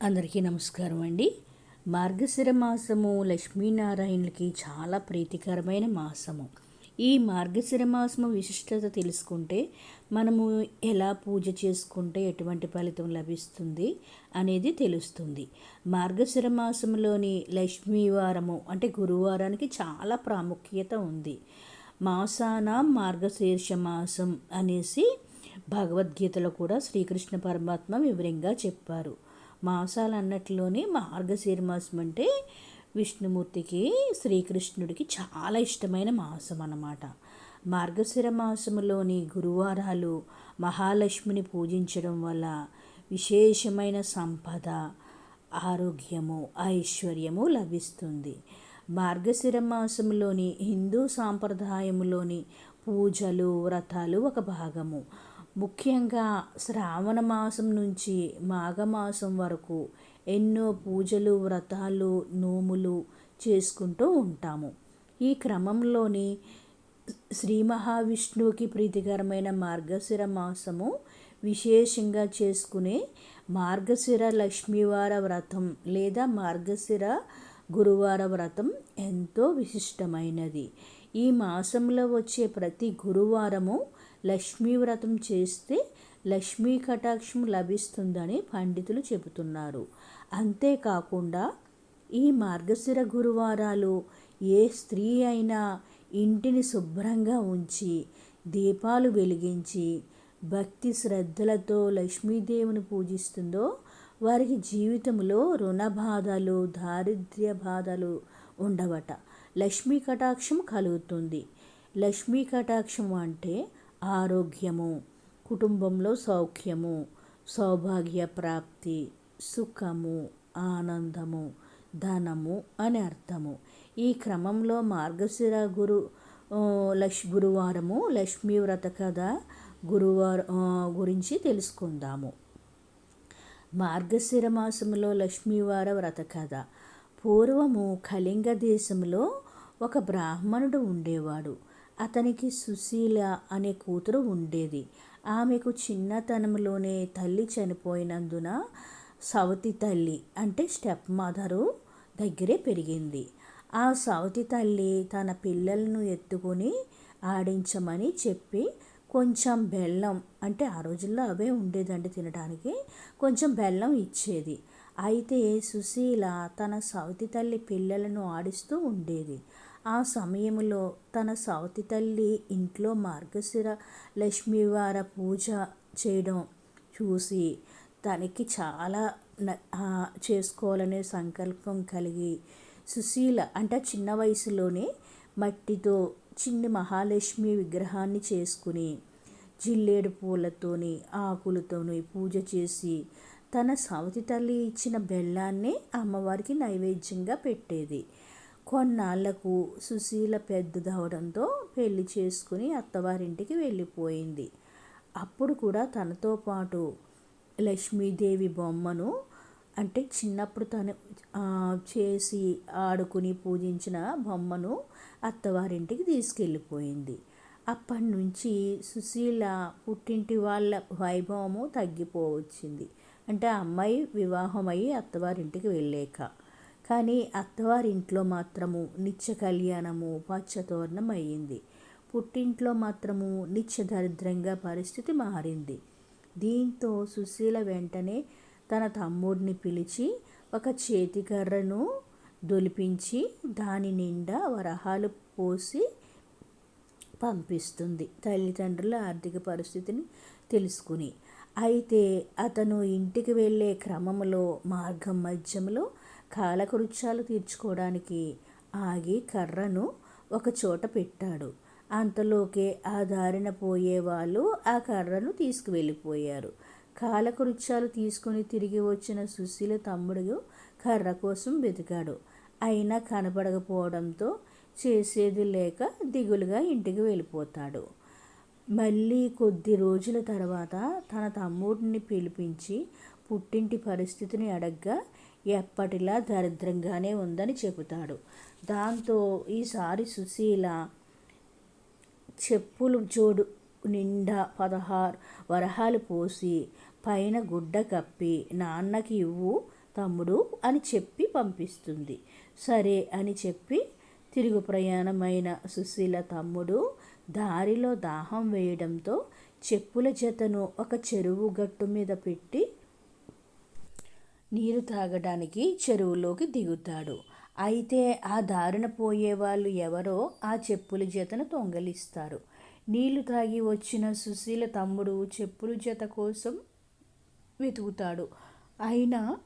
అందరికీ నమస్కారం అండి. మార్గశిర మాసము లక్ష్మీనారాయణులకి చాలా ప్రీతికరమైన మాసము. ఈ మార్గశిర మాసము విశిష్టత తెలుసుకుంటే మనము ఎలా పూజ చేసుకుంటే ఎటువంటి ఫలితం లభిస్తుంది అనేది తెలుస్తుంది. మార్గశిర మాసంలోని లక్ష్మీవారము అంటే గురువారానికి చాలా ప్రాముఖ్యత ఉంది. మాసాన మార్గశీర్ష మాసం అనేసి భగవద్గీతలో కూడా శ్రీకృష్ణ పరమాత్మ వివరంగా చెప్పారు. మాసాలు అన్నట్లోనే మార్గశీర మాసం అంటే విష్ణుమూర్తికి శ్రీకృష్ణుడికి చాలా ఇష్టమైన మాసం అన్నమాట మార్గశిర మాసములోని గురువారాలు మహాలక్ష్మిని పూజించడం వల్ల విశేషమైన సంపద ఆరోగ్యము ఐశ్వర్యము లభిస్తుంది. మార్గశిర మాసంలోని హిందూ సాంప్రదాయములోని పూజలు వ్రతాలు ఒక భాగము. ముఖ్యంగా శ్రావణ మాసం నుంచి మాఘమాసం వరకు ఎన్నో పూజలు వ్రతాలు నోములు చేసుకుంటూ ఉంటాము. ఈ క్రమంలోని శ్రీ మహావిష్ణువుకి ప్రీతికరమైన మార్గశిర మాసము విశేషంగా చేసుకునే మార్గశిర లక్ష్మీవార వ్రతం లేదా మార్గశిర గురువార వ్రతం ఎంతో విశిష్టమైనది. ఈ మాసంలో వచ్చే ప్రతి గురువారము లక్ష్మీ వ్రతం చేస్తే లక్ష్మీ కటాక్షం లభిస్తుందని పండితులు చెబుతున్నారు. అంతేకాకుండా ఈ మార్గశిర గురువారాలు ఏ స్త్రీ అయినా ఇంటిని శుభ్రంగా ఉంచి దీపాలు వెలిగించి భక్తి శ్రద్ధలతో లక్ష్మీదేవిని పూజిస్తుందో వారికి జీవితంలో రుణ బాధలు దారిద్ర్య బాధలు ఉండవట. లక్ష్మీ కటాక్షం కలుగుతుంది. లక్ష్మీ కటాక్షం అంటే ఆరోగ్యము కుటుంబంలో సౌఖ్యము సౌభాగ్య ప్రాప్తి సుఖము ఆనందము ధనము అని అర్థము. ఈ క్రమంలో మార్గశిర గురు లక్ష్ గురువారము లక్ష్మీ వ్రత కథ గురువారం గురించి తెలుసుకుందాము. మార్గశిర మాసంలో లక్ష్మీవార వ్రత కథ. పూర్వము కళింగ దేశంలో ఒక బ్రాహ్మణుడు ఉండేవాడు. అతనికి సుశీల అనే కూతురు ఉండేది. ఆమెకు చిన్నతనంలోనే తల్లి చనిపోయినందున సవతి తల్లి అంటే స్టెప్ మదరు దగ్గరే పెరిగింది. ఆ సవతి తల్లి తన పిల్లలను ఎత్తుకొని ఆడించమని చెప్పి కొంచెం బెల్లం అంటే ఆ రోజుల్లో అవే ఉండేదండి తినడానికి కొంచెం బెల్లం ఇచ్చేది. అయితే సుశీల తన సవతి తల్లి పిల్లలను ఆడిస్తూ ఉండేది. ఆ సమయంలో తన సవతి తల్లి ఇంట్లో మార్గశిర లక్ష్మీవార పూజ చేయడం చూసి తనకి చాలా చేసుకోవాలనే సంకల్పం కలిగి సుశీల అంటే చిన్న వయసులోనే మట్టితో చిన్ని మహాలక్ష్మి విగ్రహాన్ని చేసుకుని జిల్లేడు పూలతోని ఆకులతోని పూజ చేసి తన సవతి తల్లి ఇచ్చిన బెల్లాన్ని అమ్మవారికి నైవేద్యంగా పెట్టేది. కొన్నాళ్ళకు సుశీల పెద్దదవడంతో పెళ్ళి చేసుకుని అత్తవారింటికి వెళ్ళిపోయింది. అప్పుడు కూడా తనతో పాటు లక్ష్మీదేవి బొమ్మను అంటే చిన్నప్పుడు తను చేసి ఆడుకుని పూజించిన బొమ్మను అత్తవారింటికి తీసుకెళ్ళిపోయింది. అప్పటి నుంచి సుశీల పుట్టింటి వాళ్ళ వైభవము తగ్గిపోవచ్చింది. అంటే అమ్మాయి వివాహమయ్యి అత్తవారింటికి వెళ్ళాక. కానీ అత్తవారింట్లో మాత్రము నిత్య కళ్యాణము పచ్చతోరణం అయ్యింది పుట్టింట్లో మాత్రము నిత్య దరిద్రంగా పరిస్థితి మారింది. దీంతో సుశీల వెంటనే తన తమ్ముడిని పిలిచి ఒక చేతికర్రను దొలిపించి దాని నిండా వరహాలు పోసి పంపిస్తుంది తల్లిదండ్రుల ఆర్థిక పరిస్థితిని తెలుసుకుని. అయితే అతను ఇంటికి వెళ్ళే క్రమంలో మార్గం మధ్యంలో కాలకృత్యాలు తీర్చుకోవడానికి ఆగి కర్రను ఒకచోట పెట్టాడు. అంతలోకే ఆ దారిన పోయే వాళ్ళు ఆ కర్రను తీసుకువెళ్ళిపోయారు. కాలకృత్యాలు తీసుకుని తిరిగి వచ్చిన సుశీల తమ్ముడు కర్ర కోసం వెతికాడు. అయినా కనపడకపోవడంతో చేసేది లేక దిగులుగా ఇంటికి వెళ్ళిపోతాడు. మళ్ళీ కొద్ది రోజుల తర్వాత తన తమ్ముడిని పిలిపించి పుట్టింటి పరిస్థితిని అడగ్గా ఎప్పటిలా దరిద్రంగానే ఉందని చెబుతాడు. దాంతో ఈసారి సుశీల చెప్పులు జోడు నిండా పదహారు వరహాలు పోసి పైన గుడ్డ కప్పి నాన్నకి ఇవ్వు తమ్ముడు అని చెప్పి పంపిస్తుంది. సరే అని చెప్పి తిరుగు ప్రయాణమైన సుశీల తమ్ముడు దారిలో దాహం వేయడంతో చెప్పుల జతను ఒక చెరువు గట్టు మీద పెట్టి నీరు తాగడానికి చెరువులోకి దిగుతాడు. అయితే ఆ దారిన పోయే వాళ్ళు ఎవరో ఆ చెప్పుల జతను దొంగలిస్తారు నీళ్ళు తాగి వచ్చిన సుశీల తమ్ముడు చెప్పుల జత కోసం వెతుకుతాడు. అయినా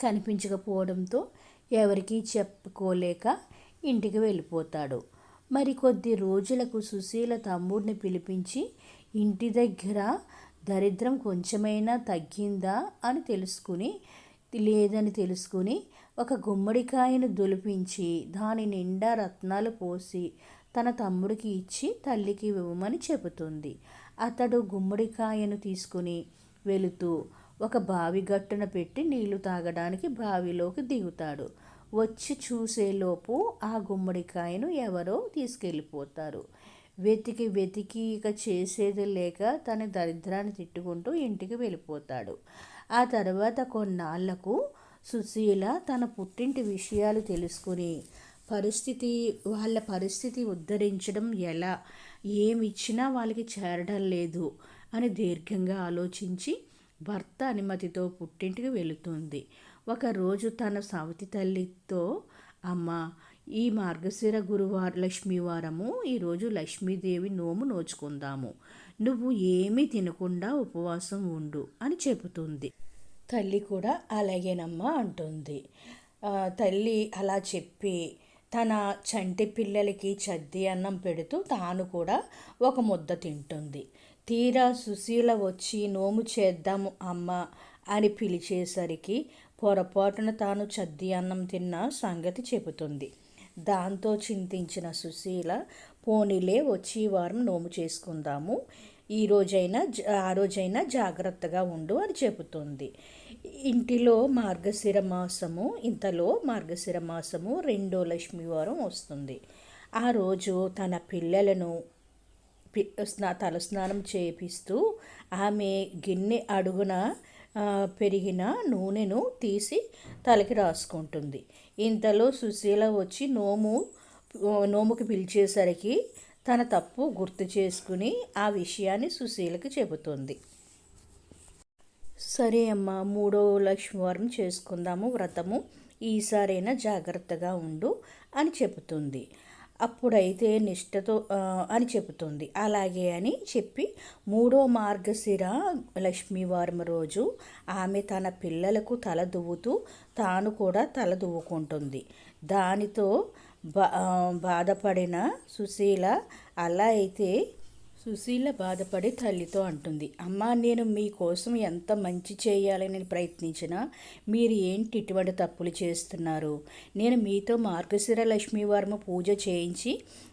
కనిపించకపోవడంతో ఎవరికీ చెప్పుకోలేక ఇంటికి వెళ్ళిపోతాడు. మరి కొద్ది రోజులకు సుశీల తమ్ముడిని పిలిపించి ఇంటి దగ్గర దరిద్రం కొంచెమైనా తగ్గిందా అని తెలుసుకుని లేదని తెలుసుకుని ఒక గుమ్మడికాయను దొలిపించి దాని నిండా రత్నాలు పోసి తన తమ్ముడికి ఇచ్చి తల్లికి ఇవ్వమని చెబుతుంది. అతడు గుమ్మడికాయను తీసుకుని వెళుతూ ఒక బావి గట్టున పెట్టి నీళ్ళు తాగడానికి బావిలోకి దిగుతాడు. వచ్చి చూసేలోపు ఆ గుమ్మడికాయను ఎవరో తీసుకెళ్ళిపోతారు. వెతికి వెతికి ఇక చేసేది లేక తన దరిద్రాన్ని తిట్టుకుంటూ ఇంటికి వెళ్ళిపోతాడు. ఆ తర్వాత కొన్నాళ్ళకు సుశీల తన పుట్టింటి విషయాలు తెలుసుకుని పరిస్థితి వాళ్ళ పరిస్థితి ఉద్ధరించడం ఎలా ఏమిచ్చినా వాళ్ళకి చేరడం లేదు అని దీర్ఘంగా ఆలోచించి భర్త అనుమతితో పుట్టింటికి వెళుతుంది. ఒకరోజు తన సవతి తల్లితో అమ్మ ఈ మార్గశిర గురువార లక్ష్మీవారము ఈరోజు లక్ష్మీదేవి నోము నోచుకుందాము. నువ్వు ఏమీ తినకుండా ఉపవాసం ఉండు అని చెబుతుంది. తల్లి కూడా అలాగేనమ్మా అంటుంది. తల్లి అలా చెప్పి తన చంటి పిల్లలకి చద్ది అన్నం పెడుతూ తాను కూడా ఒక ముద్ద తింటుంది. తీరా సుశీల వచ్చి నోము చేద్దాము అమ్మ అని పిలిచేసరికి పొరపాటున తాను చద్ది అన్నం తిన్న సంగతి చెబుతుంది. దాంతో చింతించిన సుశీల పోనీలే వచ్చి వారం నోము చేసుకుందాము. ఈ రోజైనా ఆ రోజైనా జాగ్రత్తగా ఉండు అని చెబుతుంది. ఇంటిలో మార్గశిర మాసము ఇంతలో మార్గశిర మాసము రెండో లక్ష్మీవారం వస్తుంది. ఆ రోజు తన పిల్లలను స్నా తలస్నానం చేపిస్తూ ఆమె గిన్నె అడుగున పెరిగిన నూనెను తీసి తలకి రాసుకుంటుంది. ఇంతలో సుశీల వచ్చి నోము నోముకి పిలిచేసరికి తన తప్పు గుర్తు చేసుకుని ఆ విషయాన్ని సుశీలకి చెబుతుంది. సరే అమ్మ మూడో లక్ష్మీవారం చేసుకుందాము వ్రతము. ఈసారైనా జాగ్రత్తగా ఉండు అని చెబుతుంది. అప్పుడైతే నిష్టతో అని చెబుతుంది. అలాగే అని చెప్పి మూడో మార్గశిర లక్ష్మీవారం రోజు ఆమె తన పిల్లలకు తల దువ్వుతూ తాను కూడా తల దువ్వుకుంటుంది. దానితో బా బాధపడిన సుశీల అలా అయితే సుశీల బాధపడి తల్లితో అంటుంది అమ్మ నేను మీకోసం ఎంత మంచి చేయాలని ప్రయత్నించినా మీరు ఏంటి ఇటువంటి తప్పులు చేస్తున్నారు? నేను మీతో మార్గశిర లక్ష్మీవారము పూజ చేయించి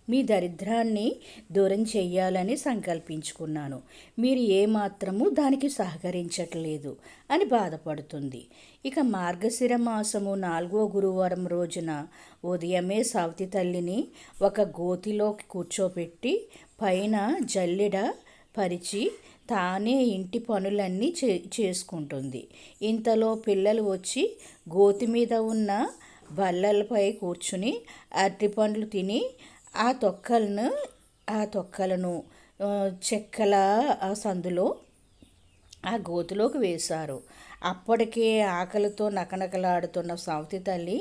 మీ దరిద్రాన్ని దూరం చేయాలని సంకల్పించుకున్నాను. మీరు ఏమాత్రము దానికి సహకరించట్లేదు అని బాధపడుతుంది. ఇక మార్గశిర మాసము నాలుగో గురువారం రోజున ఉదయమే సవతి తల్లిని ఒక గోతిలోకి కూర్చోబెట్టి పైన జల్లెడ పరిచి తానే ఇంటి పనులన్నీ చే చేసుకుంటుంది. ఇంతలో పిల్లలు వచ్చి గోతి మీద ఉన్న బల్లలపై కూర్చుని అరటిపండ్లు తిని ఆ తొక్కలను ఆ తొక్కలను చెక్కల సందులో ఆ గోతులోకి వేశారు. అప్పటికే ఆకలితో నకనకలాడుతున్న సౌతి తల్లి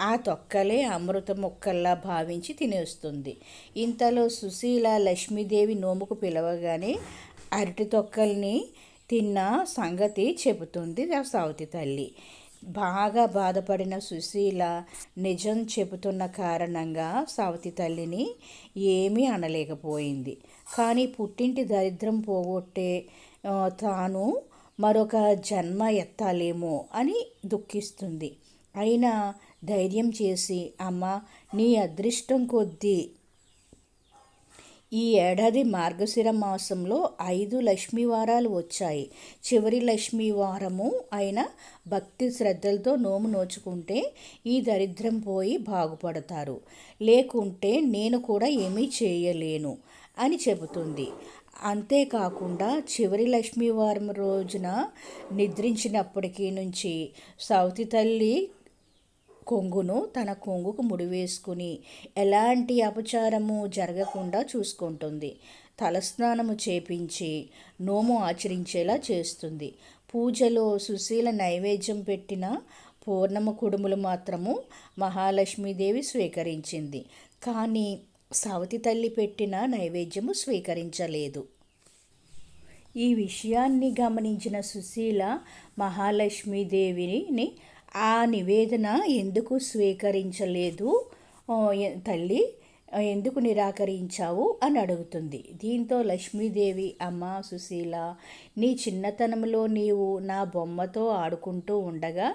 ఆ తొక్కలే అమృత ముక్కల్లా భావించి తినేస్తుంది. ఇంతలో సుశీల లక్ష్మీదేవి నోముకు పిలవగానే అరటి తొక్కల్ని తిన్న సంగతి చెబుతుంది ఆ తల్లి. బాగా బాధపడిన సుశీల నిజం చెబుతున్న కారణంగా సావతి తల్లిని ఏమీ అనలేకపోయింది. కానీ పుట్టింటి దరిద్రం పోగొట్టే తాను మరొక జన్మ ఎత్తాలేమో అని దుఃఖిస్తుంది. అయినా ధైర్యం చేసి అమ్మ నీ అదృష్టం కొద్దీ. ఈ ఏడాది మార్గశిర మాసంలో ఐదు లక్ష్మీవారాలు వచ్చాయి. చివరి లక్ష్మీవారము అయిన భక్తి శ్రద్ధలతో నోము నోచుకుంటే ఈ దరిద్రం పోయి బాగుపడతారు. లేకుంటే నేను కూడా ఏమీ చేయలేను అని చెబుతుంది. అంతేకాకుండా చివరి లక్ష్మీవారం రోజున నిద్రించినప్పటికీ నుంచి సౌతి తల్లి కొంగును తన కొంగుకు ముడివేసుకుని ఎలాంటి అపచారము జరగకుండా చూసుకుంటుంది. తలస్నానము చేపించి నోము ఆచరించేలా చేస్తుంది. పూజలో సుశీల నైవేద్యం పెట్టిన పూర్ణమ కుడుములు మాత్రము మహాలక్ష్మీదేవి స్వీకరించింది. కానీ సవతి తల్లి పెట్టిన నైవేద్యము స్వీకరించలేదు. ఈ విషయాన్ని గమనించిన సుశీల మహాలక్ష్మీదేవిని ఆ నివేదన ఎందుకు స్వీకరించలేదు? తల్లి ఎందుకు నిరాకరించావు అని అడుగుతుంది. దీంతో లక్ష్మీదేవి అమ్మ సుశీల నీ చిన్నతనంలో నీవు నా బొమ్మతో ఆడుకుంటూ ఉండగా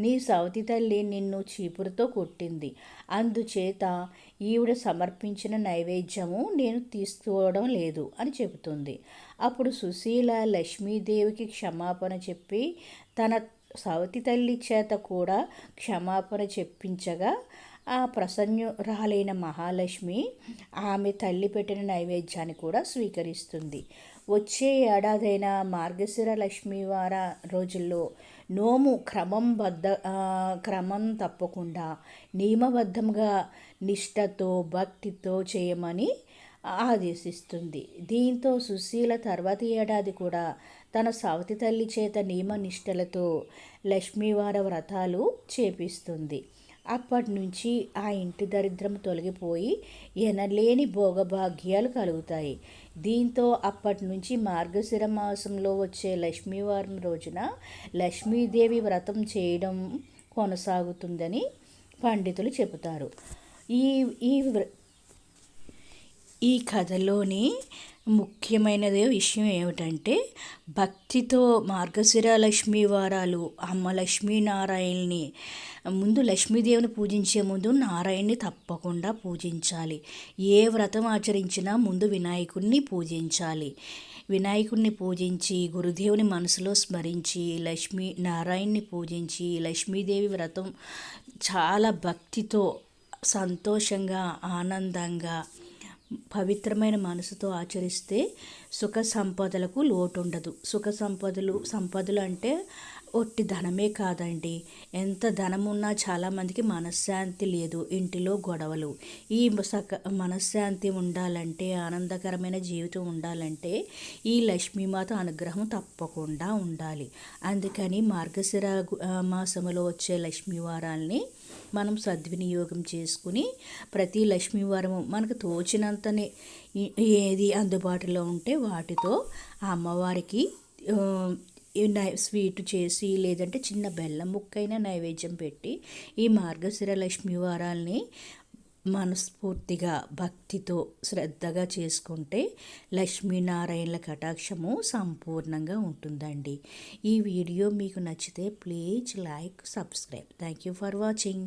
నీ సవతి తల్లి నిన్ను చీపురుతో కొట్టింది. అందుచేత ఈవిడ సమర్పించిన నైవేద్యము నేను తీసుకోవడం లేదు అని చెబుతుంది. అప్పుడు సుశీల లక్ష్మీదేవికి క్షమాపణ చెప్పి తన సవతి తల్లి చేత కూడా క్షమాపణ చెప్పించగా ఆ ప్రసన్నురాలైన మహాలక్ష్మి ఆమె తల్లి పెట్టిన నైవేద్యాన్ని కూడా స్వీకరిస్తుంది. వచ్చే ఏడాదైన మార్గశిర లక్ష్మీవార రోజుల్లో నోము క్రమం బద్ద క్రమం తప్పకుండా నియమబద్ధంగా నిష్టతో భక్తితో చేయమని ఆదేశిస్తుంది. దీంతో సుశీల తర్వాతి ఏడాది కూడా తన సవతి తల్లి చేత నియమనిష్టలతో లక్ష్మీవార వ్రతాలు చేపిస్తుంది. అప్పటి నుంచి ఆ ఇంటి దరిద్రం తొలగిపోయి ఎనలేని భోగభాగ్యాలు కలుగుతాయి. దీంతో అప్పటి నుంచి మార్గశిర మాసంలో వచ్చే లక్ష్మీవారం రోజున లక్ష్మీదేవి వ్రతం చేయడం కొనసాగుతుందని పండితులు చెబుతారు. ఈ ఈ ఈ కథలోని ముఖ్యమైనది విషయం ఏమిటంటే భక్తితో మార్గశిర లక్ష్మీ వారాలు అమ్మ లక్ష్మీనారాయణని ముందు లక్ష్మీదేవిని పూజించే ముందు నారాయణ్ణి తప్పకుండా పూజించాలి. ఏ వ్రతం ఆచరించినా ముందు వినాయకుడిని పూజించాలి. వినాయకుడిని పూజించి గురుదేవుని మనసులో స్మరించి లక్ష్మీ నారాయణ్ణి పూజించి లక్ష్మీదేవి వ్రతం చాలా భక్తితో సంతోషంగా ఆనందంగా పవిత్రమైన మనసుతో ఆచరిస్తే సుఖ సంపదలకు లోటు ఉండదు సుఖ సంపదలు సంపదలు అంటే ఒట్టి ధనమే కాదండి. ఎంత ధనం ఉన్నా చాలామందికి మనశ్శాంతి లేదు ఇంటిలో గొడవలు. ఈ సక మనశ్శాంతి ఉండాలంటే ఆనందకరమైన జీవితం ఉండాలంటే ఈ లక్ష్మీమాత అనుగ్రహం తప్పకుండా ఉండాలి. అందుకని మార్గశిర మాసములో వచ్చే లక్ష్మీవారాల్ని మనం సద్వినియోగం చేసుకుని ప్రతి లక్ష్మీవారము మనకు తోచినంతనే ఏది అందుబాటులో ఉంటే వాటితో ఆ అమ్మవారికి స్వీట్ చేసి లేదంటే చిన్న బెల్లం ముక్కైనా నైవేద్యం పెట్టి ఈ మార్గశిర లక్ష్మీ వారాల్ని మనస్ఫూర్తిగా భక్తితో శ్రద్ధగా చేసుకుంటే లక్ష్మీనారాయణల కటాక్షము సంపూర్ణంగా ఉంటుందండి. ఈ వీడియో మీకు నచ్చితే please like subscribe. Thank you for watching